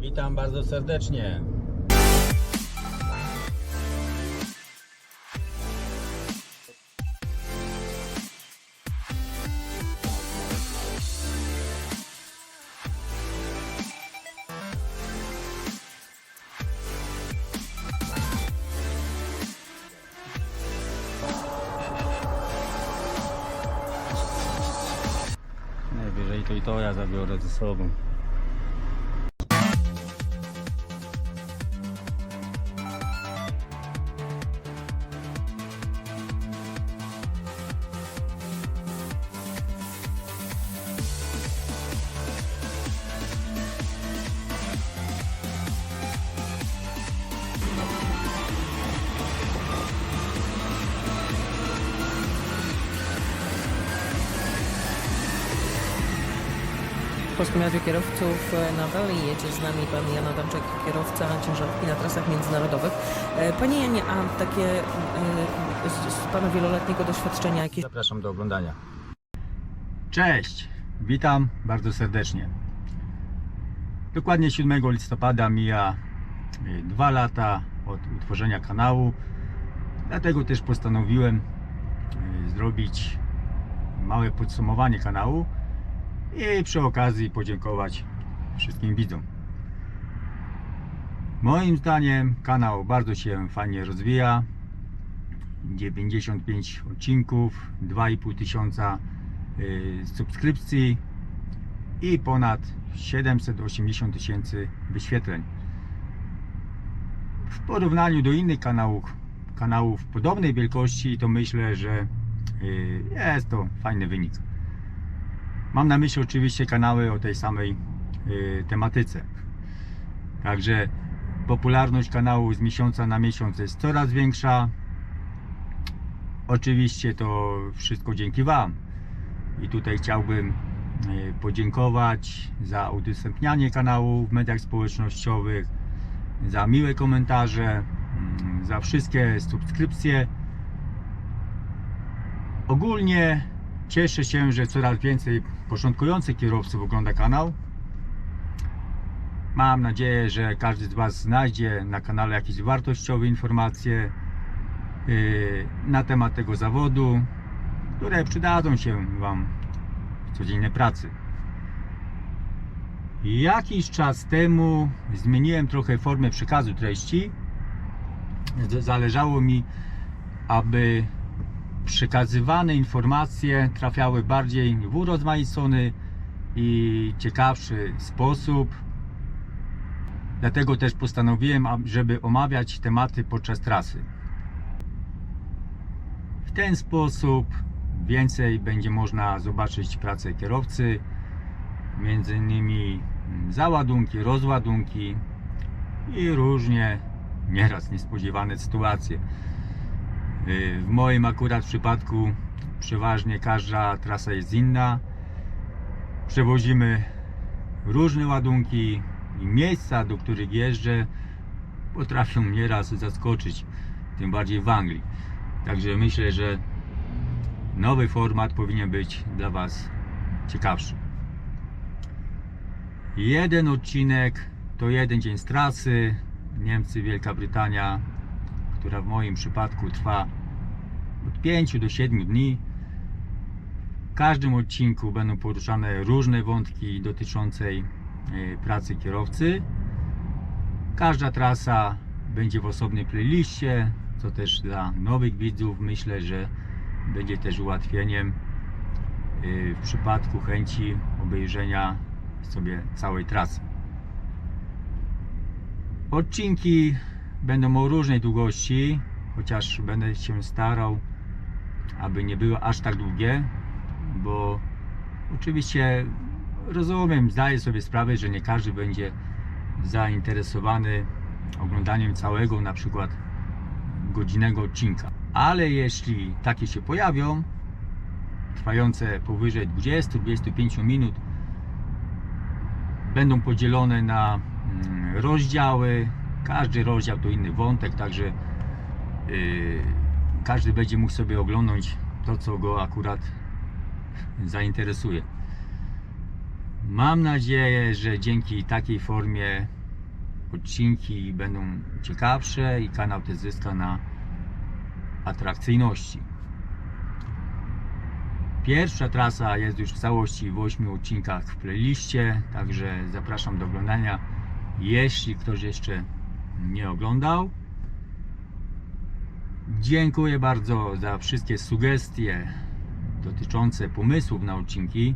Witam bardzo serdecznie. Najwyżej to i to ja zabiorę ze sobą. Polskim Radiu Kierowców e, na Wali jedzie z nami pan Jan Adamczak, kierowca ciężarówki na trasach międzynarodowych. E, Panie Janie, a takie e, z, z pana wieloletniego doświadczenia jakieś Zapraszam do oglądania. Cześć, witam bardzo serdecznie. Dokładnie 7 listopada mija dwa lata od utworzenia kanału. Dlatego też postanowiłem zrobić małe podsumowanie kanału i przy okazji podziękować wszystkim widzom. Moim zdaniem kanał bardzo się fajnie rozwija. 95 odcinków, 2,5 tysiąca y, subskrypcji i ponad 780 tysięcy wyświetleń. W porównaniu do innych kanałów, kanałów podobnej wielkości, to myślę, że y, jest to fajny wynik. Mam na myśli oczywiście kanały o tej samej y, tematyce. Także popularność kanału z miesiąca na miesiąc jest coraz większa. Oczywiście to wszystko dzięki Wam. I tutaj chciałbym e, podziękować za udostępnianie kanału w mediach społecznościowych, za miłe komentarze, mm, za wszystkie subskrypcje. Ogólnie cieszę się, że coraz więcej początkujących kierowców ogląda kanał. Mam nadzieję, że każdy z Was znajdzie na kanale jakieś wartościowe informacje yy, na temat tego zawodu, które przydadzą się Wam w codziennej pracy. Jakiś czas temu zmieniłem trochę formę przekazu treści. Zależało mi, aby przekazywane informacje trafiały bardziej w urozmaicony i ciekawszy sposób. Dlatego też postanowiłem, żeby omawiać tematy podczas trasy. W ten sposób więcej będzie można zobaczyć pracę kierowcy, między innymi mm, załadunki, rozładunki i różnie nieraz niespodziewane sytuacje. Yy, W moim akurat przypadku przeważnie każda trasa jest inna. Przewozimy różne ładunki i miejsca, do których jeżdżę, potrafią nieraz zaskoczyć, tym bardziej w Anglii. Także myślę, że nowy format powinien być dla Was ciekawszy. Jeden odcinek to jeden dzień z trasy. Niemcy, Wielka Brytania, która w moim przypadku trwa od 5 do 7 dni. W każdym odcinku będą poruszane różne wątki dotyczącej e, pracy kierowcy. Każda trasa będzie w osobnej playliście, co też dla nowych widzów myślę, że będzie też ułatwieniem yy, w przypadku chęci obejrzenia sobie całej trasy. Odcinki będą o różnej długości, chociaż będę się starał, aby nie były aż tak długie, bo oczywiście rozumiem, zdaję sobie sprawę, że nie każdy będzie zainteresowany oglądaniem całego na przykład godzinnego odcinka. Ale jeśli takie się pojawią, trwające powyżej 20-25 minut, będą podzielone na mm, rozdziały. Każdy rozdział to inny wątek, także yy, każdy będzie mógł sobie oglądać to, co go akurat zainteresuje. Mam nadzieję, że dzięki takiej formie odcinki będą ciekawsze i kanał też zyska na atrakcyjności. Pierwsza trasa jest już w całości w 8 odcinkach w playliście, także zapraszam do oglądania, jeśli ktoś jeszcze nie oglądał. Dziękuję bardzo za wszystkie sugestie dotyczące pomysłów na odcinki.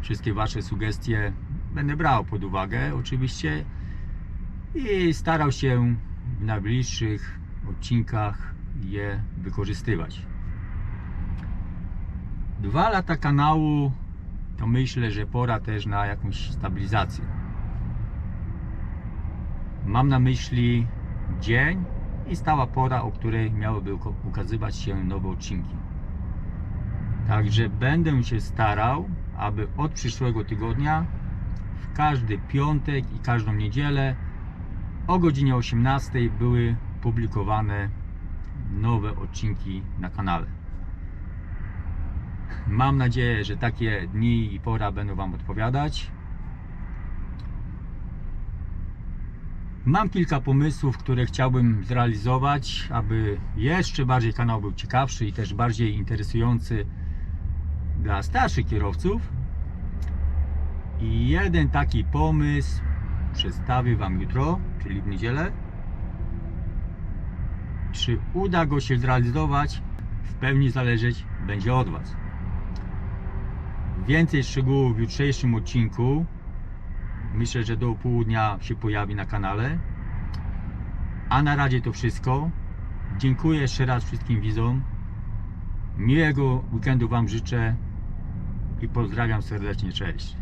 Wszystkie Wasze sugestie będę brał pod uwagę, oczywiście, i starał się w najbliższych odcinkach je wykorzystywać. Dwa lata kanału to myślę, że pora też na jakąś stabilizację. Mam na myśli dzień i stała pora, o której miałyby ukazywać się nowe odcinki. Także będę się starał, aby od przyszłego tygodnia w każdy piątek i każdą niedzielę o godzinie 18 były publikowane nowe odcinki na kanale. Mam nadzieję, że takie dni i pora będą Wam odpowiadać. Mam kilka pomysłów, które chciałbym zrealizować, aby jeszcze bardziej kanał był ciekawszy i też bardziej interesujący dla starszych kierowców. I jeden taki pomysł przedstawię Wam jutro, czyli w niedzielę. Czy uda go się zrealizować, w pełni zależeć będzie od Was. Więcej szczegółów w jutrzejszym odcinku. Myślę, że do południa się pojawi na kanale. A na razie to wszystko. Dziękuję jeszcze raz wszystkim widzom. Miłego weekendu Wam życzę i pozdrawiam serdecznie. Cześć.